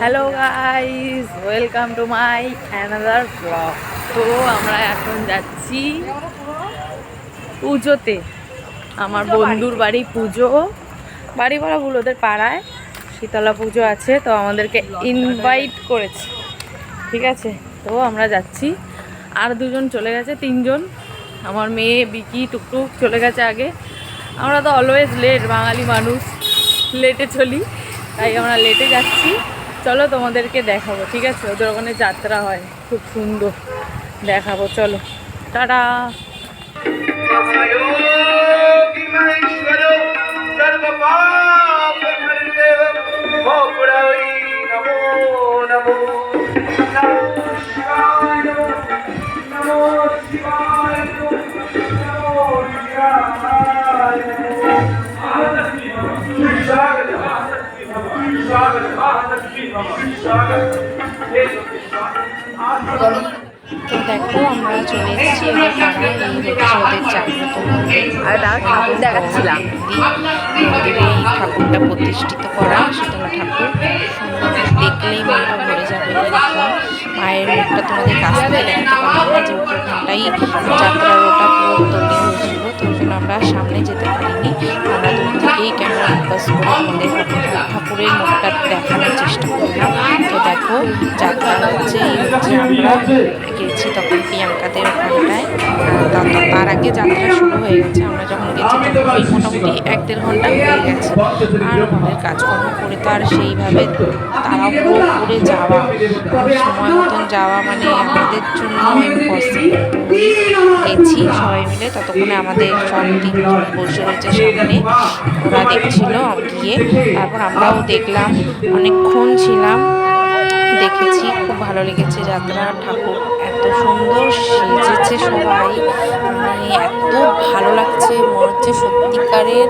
Hello guys welcome to my another blog তো আমরা এখন যাচ্ছি পুজোতে। আমার বন্ধুর বাড়ি পুজো। বাড়ি বলা ভুল ওদের পাড়ায় শীতলা পুজো আছে তো আমাদেরকে ইনভাইট করেছে। ঠিক আছে? তো আমরা যাচ্ছি। আর দুজন চলে গেছে তিনজন। আমার মেয়ে বিকি টুকটুক চলে গেছে আগে। আমরা তো অলওয়েজ লেট বাঙালি মানুষ। লেটে চলি। তাই আমরা লেটে যাচ্ছি। চলো তোমাদেরকে দেখাবো, ঠিক আছে? ওদের ওখানে যাত্রা হয়, খুব সুন্দর। দেখাবো, চলো। টাটা! নমো নমো। তো দেখো আমরা চলে এসেছি ওদের পাড়ায় এই হচ্ছে ওদের জাগ্রত আর তার ঠাকুর দেখাচ্ছিলাম। এই ঠাকুরটা প্রতিষ্ঠিত করা শীতলা ঠাকুর সুন্দর দেখলেই মনটা ভরে যাবে মায়ের মুখটা তোমাদের কাছ থেকে দেখাতে পারব যেহেতু ওখানটাই যাত্রার ওটা পুরো তৈরি তো আমরা সামনে যেতে পারিনি। আমরা দূর থেকেই ক্যামেরা ফোকাস করে আমাদের ঠাকুরের মুখটা দেখানোর চেষ্টা করলাম। তো দেখো, যাত্রা হচ্ছে এই হচ্ছে আমরা গেছি তখন প্রিয়াঙ্কাদের ওখানটায়। তার আগে যাত্রা শুরু হয়ে গেছে। আমরা যখন গেছি তখন মোটামুটি এক দেড় ঘণ্টা হয়ে গেছে। আর আমাদের কাজকর্ম করে তো আর সেইভাবে তাড়াহুড়ো করে যাওয়া সময় মতন যাওয়া মানে আমাদের জন্য গেছি সবাই মিলে, ততক্ষণে আমাদের সব তিনজন বসে রয়েছে সামনে। ওরা দেখছিল গিয়ে, তারপর আমরাও দেখলাম, অনেকক্ষণ ছিলাম। দেখেছি, খুব ভালো লেগেছে যাত্রা, ঠাকুর এত সুন্দর সেজেছে সবাই। মানে এত ভালো লাগছে, মনে হচ্ছে সত্যিকারের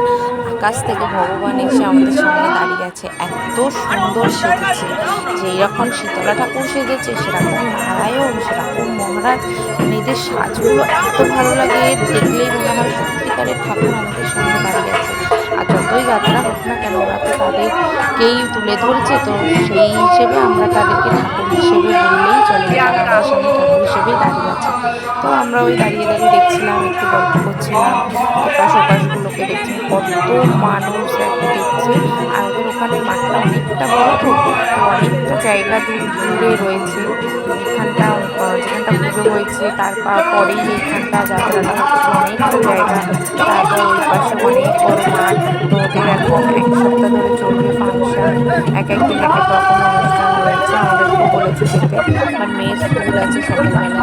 আকাশ থেকে ভগবান এসে আমাদের সামনে দাঁড়িয়ে আছে। এত সুন্দর সেজেছে, যে এরকম শীতলা ঠাকুর সেজেছে, সেরকম নারায়ণ, সেরকম মহারাজ মানে এদের সাজগুলো এত ভালো লাগে, দেখলেই মনে হয় সত্যিকারের ঠাকুর আমাদের সামনে দাঁড়িয়ে আছে। যাত্রা হোক না কেন, ওরা তো তাদেরকেই তুলে ধরেছে, তো সেই হিসেবে আমরা তাদেরকে ঠাকুর হিসেবে বললেই চলে তারা সামনে ঠাকুর হিসেবেই দাঁড়িয়ে আছে। তো আমরা ওই দাঁড়িয়ে দাঁড়িয়ে দেখছিলাম, একটু গল্প করছিলাম আকাশ আকাশগুলোকে দেখছি কত মানুষ দেখো দেখছে আর ওদের ওখানে মাঠটা অনেকটা বড় তো অনেকটা জায়গা দূর রয়েছে। এখানটা যেখানটা পুজো হয়েছে তার পা- পরেই এইখানটা যাত্রাটা হচ্ছে। অনেকটা জায়গা। তারপর ওই পাশে অনেক বড় মাঠ। তো ওদের এখন এক সপ্তাহ ধরে চলবে ফাংশন এক একদিন এক এক রকম অনুষ্ঠান রয়েছে। আমাদেরকে বলেছে যেতে আমার মেয়ের স্কুল আছে সকালবেলা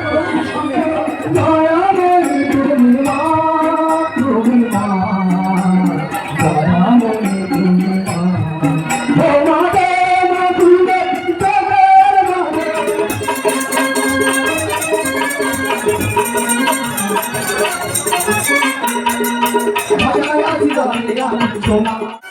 আমরা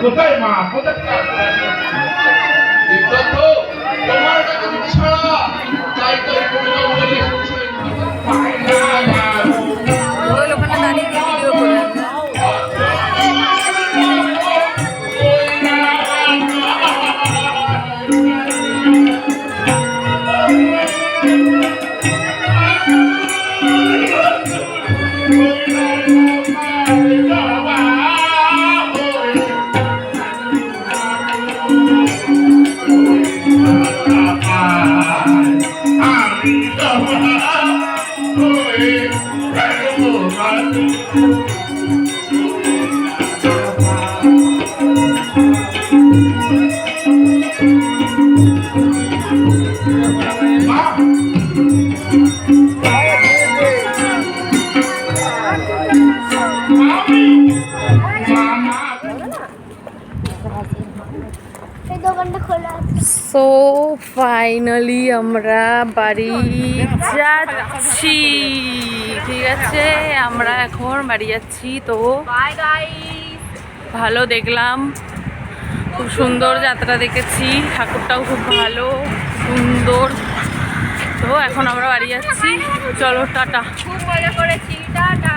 তোমাকে যাচ্ছিলাম আমার জীবিত হয়েছে কোথায় গুরু কোথায় মা কোথায় বিদ্যুৎ তোমার কাছে যদি সো ফাইনালি আমরা বাড়ি যাচ্ছি। ঠিক আছে আমরা এখন বাড়ি যাচ্ছি। তো ভালো দেখলাম। খুব সুন্দর যাত্রা দেখেছি। ঠাকুরটাও খুব ভালো সুন্দর। তো এখন আমরা বাড়ি যাচ্ছি। চলো টাটা। খুব মজা করেছি। টাটা।